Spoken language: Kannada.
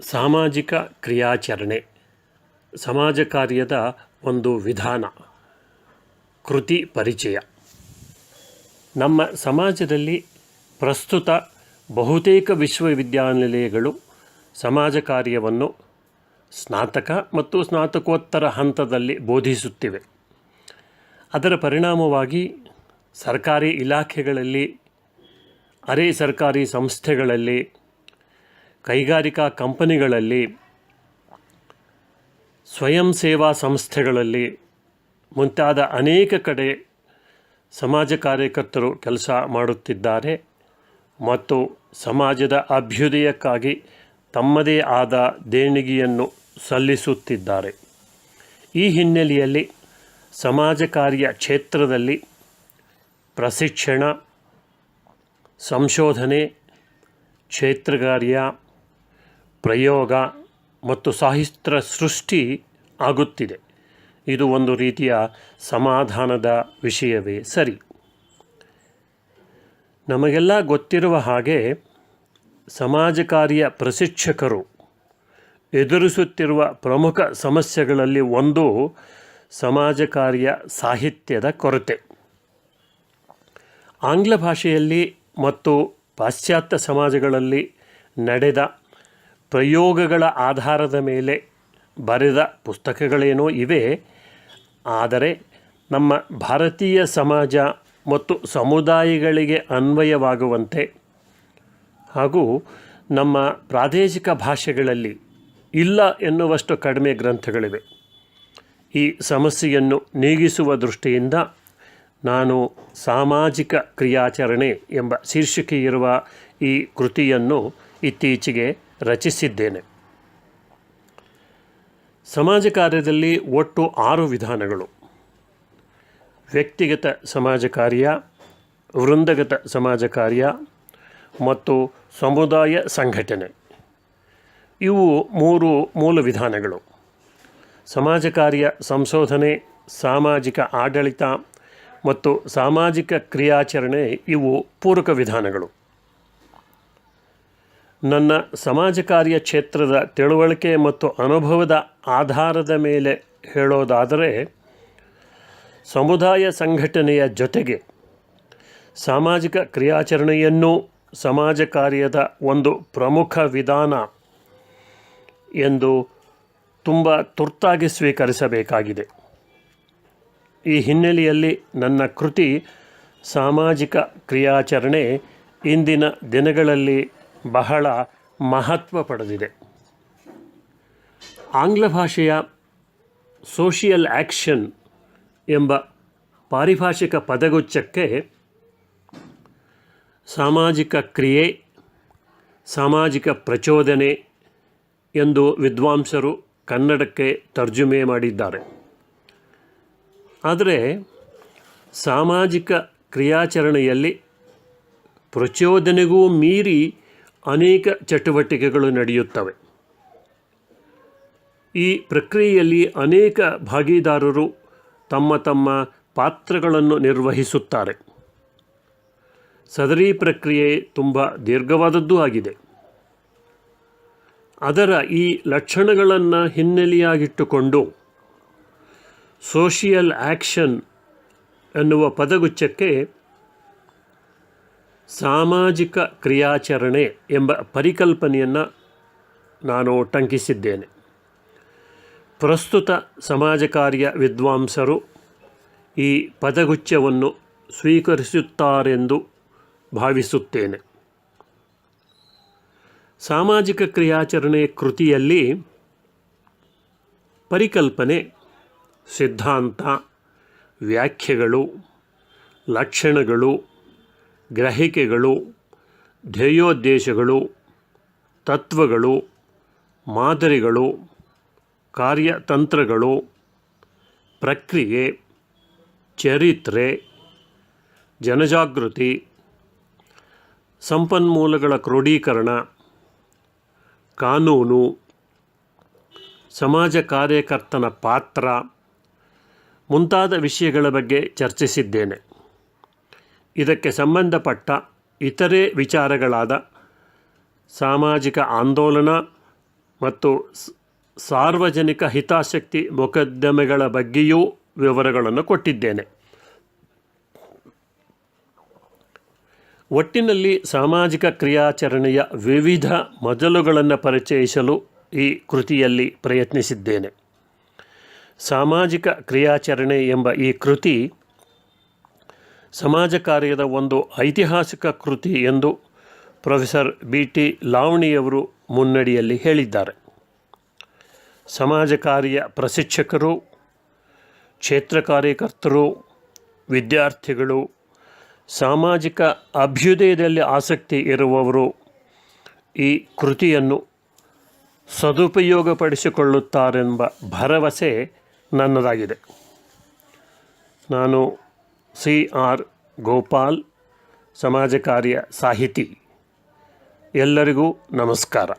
ಸಾಮಾಜಿಕ ಕ್ರಿಯಾಚರಣೆ, ಸಮಾಜ ಕಾರ್ಯದ ಒಂದು ವಿಧಾನ, ಕೃತಿ ಪರಿಚಯ. ನಮ್ಮ ಸಮಾಜದಲ್ಲಿ ಪ್ರಸ್ತುತ ಬಹುತೇಕ ವಿಶ್ವವಿದ್ಯಾನಿಲಯಗಳು ಸಮಾಜ ಕಾರ್ಯವನ್ನು ಸ್ನಾತಕ ಮತ್ತು ಸ್ನಾತಕೋತ್ತರ ಹಂತದಲ್ಲಿ ಬೋಧಿಸುತ್ತಿವೆ. ಅದರ ಪರಿಣಾಮವಾಗಿ ಸರ್ಕಾರಿ ಇಲಾಖೆಗಳಲ್ಲಿ, ಅರೆ ಸರ್ಕಾರಿ ಸಂಸ್ಥೆಗಳಲ್ಲಿ ಕೈಗಾರಿಕಾ ಕಂಪನಿಗಳಲ್ಲಿ, ಸ್ವಯಂ ಸೇವಾ ಸಂಸ್ಥೆಗಳಲ್ಲಿ ಮುಂತಾದ ಅನೇಕ ಕಡೆ ಸಮಾಜ ಕಾರ್ಯಕರ್ತರು ಕೆಲಸ ಮಾಡುತ್ತಿದ್ದಾರೆ. ಮತ್ತು ಸಮಾಜದ ಅಭ್ಯುದಯಕ್ಕಾಗಿ ತಮ್ಮದೇ ಆದ ದೇಣಿಗೆಯನ್ನು ಸಲ್ಲಿಸುತ್ತಿದ್ದಾರೆ. ಈ ಹಿನ್ನೆಲೆಯಲ್ಲಿ ಸಮಾಜ ಕಾರ್ಯ ಕ್ಷೇತ್ರದಲ್ಲಿ ಪ್ರಶಿಕ್ಷಣ, ಸಂಶೋಧನೆ ಕ್ಷೇತ್ರಕಾರ್ಯ ಪ್ರಯೋಗ ಮತ್ತು ಸಾಹಿತ್ಯ ಸೃಷ್ಟಿ ಆಗುತ್ತಿದೆ. ಇದು ಒಂದು ರೀತಿಯ ಸಮಾಧಾನದ ವಿಷಯವೇ ಸರಿ. ನಮಗೆಲ್ಲ ಗೊತ್ತಿರುವ ಹಾಗೆ ಸಮಾಜ ಕಾರ್ಯ ಪ್ರಶಿಕ್ಷಕರು ಎದುರಿಸುತ್ತಿರುವ ಪ್ರಮುಖ ಸಮಸ್ಯೆಗಳಲ್ಲಿ ಒಂದು ಸಮಾಜ ಕಾರ್ಯ ಸಾಹಿತ್ಯದ ಕೊರತೆ. ಆಂಗ್ಲ ಭಾಷೆಯಲ್ಲಿ ಮತ್ತು ಪಾಶ್ಚಾತ್ಯ ಸಮಾಜಗಳಲ್ಲಿ ನಡೆದ ಪ್ರಯೋಗಗಳ ಆಧಾರದ ಮೇಲೆ ಬರೆದ ಪುಸ್ತಕಗಳೇನೋ ಇವೆ. ಆದರೆ ನಮ್ಮ ಭಾರತೀಯ ಸಮಾಜ ಮತ್ತು ಸಮುದಾಯಗಳಿಗೆ ಅನ್ವಯವಾಗುವಂತೆ ಹಾಗೂ ನಮ್ಮ ಪ್ರಾದೇಶಿಕ ಭಾಷೆಗಳಲ್ಲಿ ಇಲ್ಲ ಎನ್ನುವಷ್ಟು ಕಡಿಮೆ ಗ್ರಂಥಗಳಿವೆ. ಈ ಸಮಸ್ಯೆಯನ್ನು ನೀಗಿಸುವ ದೃಷ್ಟಿಯಿಂದ ನಾನು ಸಾಮಾಜಿಕ ಕ್ರಿಯಾಚರಣೆ ಎಂಬ ಶೀರ್ಷಿಕೆ ಇರುವ ಈ ಕೃತಿಯನ್ನು ಇತ್ತೀಚೆಗೆ ರಚಿಸಿದ್ದೇನೆ. ಸಮಾಜ ಕಾರ್ಯದಲ್ಲಿ ಒಟ್ಟು ಆರು ವಿಧಾನಗಳು. ವ್ಯಕ್ತಿಗತ ಸಮಾಜ ಕಾರ್ಯ, ವೃಂದಗತ ಸಮಾಜ ಕಾರ್ಯ ಮತ್ತು ಸಮುದಾಯ ಸಂಘಟನೆ. ಇವು ಮೂರು ಮೂಲ ವಿಧಾನಗಳು. ಸಮಾಜ ಕಾರ್ಯ ಸಂಶೋಧನೆ, ಸಾಮಾಜಿಕ ಆಡಳಿತ ಮತ್ತು ಸಾಮಾಜಿಕ ಕ್ರಿಯಾಚರಣೆ ಇವು ಪೂರಕ ವಿಧಾನಗಳು. ನನ್ನ ಸಮಾಜ ಕಾರ್ಯ ಕ್ಷೇತ್ರದ ತಿಳುವಳಿಕೆ ಮತ್ತು ಅನುಭವದ ಆಧಾರದ ಮೇಲೆ ಹೇಳೋದಾದರೆ, ಸಮುದಾಯ ಸಂಘಟನೆಯ ಜೊತೆಗೆ ಸಾಮಾಜಿಕ ಕ್ರಿಯಾಚರಣೆಯನ್ನು ಸಮಾಜ ಕಾರ್ಯದ ಒಂದು ಪ್ರಮುಖ ವಿಧಾನ ಎಂದು ತುಂಬ ತುರ್ತಾಗಿ ಸ್ವೀಕರಿಸಬೇಕಾಗಿದೆ. ಈ ಹಿನ್ನೆಲೆಯಲ್ಲಿ ನನ್ನ ಕೃತಿ ಸಾಮಾಜಿಕ ಕ್ರಿಯಾಚರಣೆ ಇಂದಿನ ದಿನಗಳಲ್ಲಿ ಬಹಳ ಮಹತ್ವ ಪಡೆದಿದೆ. ಆಂಗ್ಲ ಭಾಷೆಯ ಸೋಷಿಯಲ್ ಆ್ಯಕ್ಷನ್ ಎಂಬ ಪಾರಿಭಾಷಿಕ ಪದಗುಚ್ಛಕ್ಕೆ ಸಾಮಾಜಿಕ ಕ್ರಿಯೆ, ಸಾಮಾಜಿಕ ಪ್ರಚೋದನೆ ಎಂದು ವಿದ್ವಾಂಸರು ಕನ್ನಡಕ್ಕೆ ತರ್ಜುಮೆ ಮಾಡಿದ್ದಾರೆ. ಆದರೆ ಸಾಮಾಜಿಕ ಕ್ರಿಯಾಚರಣೆಯಲ್ಲಿ ಪ್ರಚೋದನೆಗೂ ಮೀರಿ ಅನೇಕ ಚಟುವಟಿಕೆಗಳು ನಡೆಯುತ್ತವೆ. ಈ ಪ್ರಕ್ರಿಯೆಯಲ್ಲಿ ಅನೇಕ ಭಾಗಿದಾರರು ತಮ್ಮ ತಮ್ಮ ಪಾತ್ರಗಳನ್ನು ನಿರ್ವಹಿಸುತ್ತಾರೆ. ಸದರಿ ಪ್ರಕ್ರಿಯೆ ತುಂಬ ದೀರ್ಘವಾದದ್ದು ಆಗಿದೆ. ಅದರ ಈ ಲಕ್ಷಣಗಳನ್ನು ಹಿನ್ನೆಲೆಯಾಗಿಟ್ಟುಕೊಂಡು ಸೋಷಿಯಲ್ ಆ್ಯಕ್ಷನ್ ಎನ್ನುವ ಪದಗುಚ್ಛಕ್ಕೆ ಸಾಮಾಜಿಕ ಕ್ರಿಯಾಚರಣೆ ಎಂಬ ಪರಿಕಲ್ಪನೆಯನ್ನು ನಾನು ಟಂಕಿಸಿದ್ದೇನೆ. ಪ್ರಸ್ತುತ ಸಮಾಜ ಕಾರ್ಯ ವಿದ್ವಾಂಸರು ಈ ಪದಗುಚ್ಛವನ್ನು ಸ್ವೀಕರಿಸುತ್ತಾರೆಂದು ಭಾವಿಸುತ್ತೇನೆ. ಸಾಮಾಜಿಕ ಕ್ರಿಯಾಚರಣೆ ಕೃತಿಯಲ್ಲಿ ಪರಿಕಲ್ಪನೆ, ಸಿದ್ಧಾಂತ, ವ್ಯಾಖ್ಯೆಗಳು, ಲಕ್ಷಣಗಳು ಗ್ರಹಿಕೆಗಳು, ಧ್ಯೇಯೋದ್ದೇಶಗಳು, ತತ್ವಗಳು, ಮಾದರಿಗಳು, ಕಾರ್ಯತಂತ್ರಗಳು, ಪ್ರಕ್ರಿಯೆ, ಚರಿತ್ರೆ, ಜನಜಾಗೃತಿ, ಸಂಪನ್ಮೂಲಗಳ ಕ್ರೋಢೀಕರಣ ಕಾನೂನು, ಸಮಾಜ ಕಾರ್ಯಕರ್ತನ ಪಾತ್ರ ಮುಂತಾದ ವಿಷಯಗಳ ಬಗ್ಗೆ ಚರ್ಚಿಸಿದ್ದೇನೆ. ಇದಕ್ಕೆ ಸಂಬಂಧಪಟ್ಟ ಇತರೆ ವಿಚಾರಗಳಾದ ಸಾಮಾಜಿಕ ಆಂದೋಲನ ಮತ್ತು ಸಾರ್ವಜನಿಕ ಹಿತಾಸಕ್ತಿ ಮೊಕದ್ದಮೆಗಳ ಬಗ್ಗೆಯೂ ವಿವರಗಳನ್ನು ಕೊಟ್ಟಿದ್ದೇನೆ. ಒಟ್ಟಿನಲ್ಲಿ ಸಾಮಾಜಿಕ ಕ್ರಿಯಾಚರಣೆಯ ವಿವಿಧ ಮೊದಲುಗಳನ್ನು ಪರಿಚಯಿಸಲು ಈ ಕೃತಿಯಲ್ಲಿ ಪ್ರಯತ್ನಿಸಿದ್ದೇನೆ. ಸಾಮಾಜಿಕ ಕ್ರಿಯಾಚರಣೆ ಎಂಬ ಈ ಕೃತಿ ಸಮಾಜ ಕಾರ್ಯದ ಒಂದು ಐತಿಹಾಸಿಕ ಕೃತಿ ಎಂದು ಪ್ರೊಫೆಸರ್ ಬಿ ಟಿ ಲಾವಣಿಯವರು ಮುನ್ನಡಿಯಲ್ಲಿ ಹೇಳಿದ್ದಾರೆ. ಸಮಾಜ ಕಾರ್ಯ ಪ್ರಶಿಕ್ಷಕರು, ಕ್ಷೇತ್ರ ಕಾರ್ಯಕರ್ತರು, ವಿದ್ಯಾರ್ಥಿಗಳು, ಸಾಮಾಜಿಕ ಅಭ್ಯುದಯದಲ್ಲಿ ಆಸಕ್ತಿ ಇರುವವರು ಈ ಕೃತಿಯನ್ನು ಸದುಪಯೋಗಪಡಿಸಿಕೊಳ್ಳುತ್ತಾರೆಂಬ ಭರವಸೆ ನನ್ನದಾಗಿದೆ. ನಾನು ಸಿ ಆರ್ ಗೋಪಾಲ್ ಸಮಾಜ ಕಾರ್ಯ ಸಾಹಿತಿ. ಎಲ್ಲರಿಗೂ ನಮಸ್ಕಾರ.